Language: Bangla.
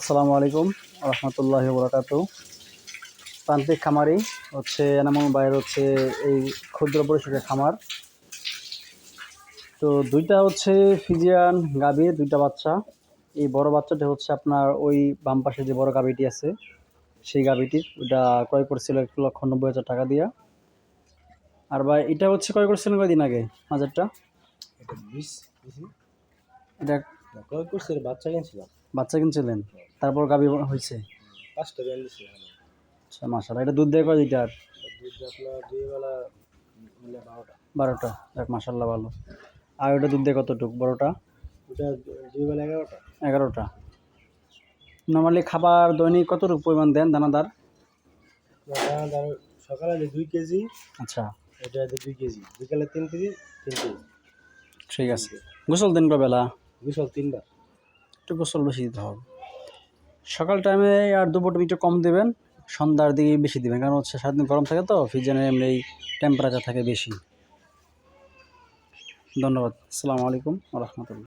আসসালামু আলাইকুম রহমতুল্লাহ বরাকাতু প্রান্তিক খামারি হচ্ছে এনামন বাইরে হচ্ছে এই ক্ষুদ্র পরিসরের খামার। তো দুইটা হচ্ছে ফিজিয়ান গাভী দুইটা বাচ্চা। এই বড় বাচ্চাটা হচ্ছে আপনার ওই বাম পাশে যে বড় গাভীটি আছে সেই গাভীটির ওইটা ক্রয় করছিল এক লক্ষ নব্বই হাজার টাকা দিয়া। আর ভাই এটা হচ্ছে ক্রয় করছিলেন কয়দিন আগে মাজারটা? এটা ক্রয় করছে বাচ্চা কিনছিলাম। বাচ্চা কিনছিলেন? তারপর গাভী হয়েছে পাঁচটা ব্যান্ড দিচ্ছে এখানে। আচ্ছা মাসাল্লাহ এটা দুধ দেয় কয় লিটার? দুধ আপনার দুই বেলা মিলে বারোটা। বারোটা দেখ মাসাল্লাহ ভালো। আর ওটা দুধ দেয় কতটুক বড়টা? ওটা দুই বেলা এগারোটা। এগারোটা। নর্মালি খাবার দৈনিক কতটুকু পরিমাণ দেন দানাদার? দানাদার সকালে দুই কেজি আচ্ছা। এটা দুই কেজি। বিকালে তিন কেজি তিন কেজি। ঠিক আছে। গোসল দিন বেলা? বিশাল তিনবার। একটু গোসল বেশি দিতে হবে। সকাল টাইমে আর দুপুর একটু কম দেবেন, সন্ধ্যার দিকে বেশি দেবেন, কারণ হচ্ছে সারাদিন গরম থাকে তো ফ্রিজের এমনি টেম্পারেচার থাকে বেশি। ধন্যবাদ, আসসালামু আলাইকুম রহমতুল্লাহ।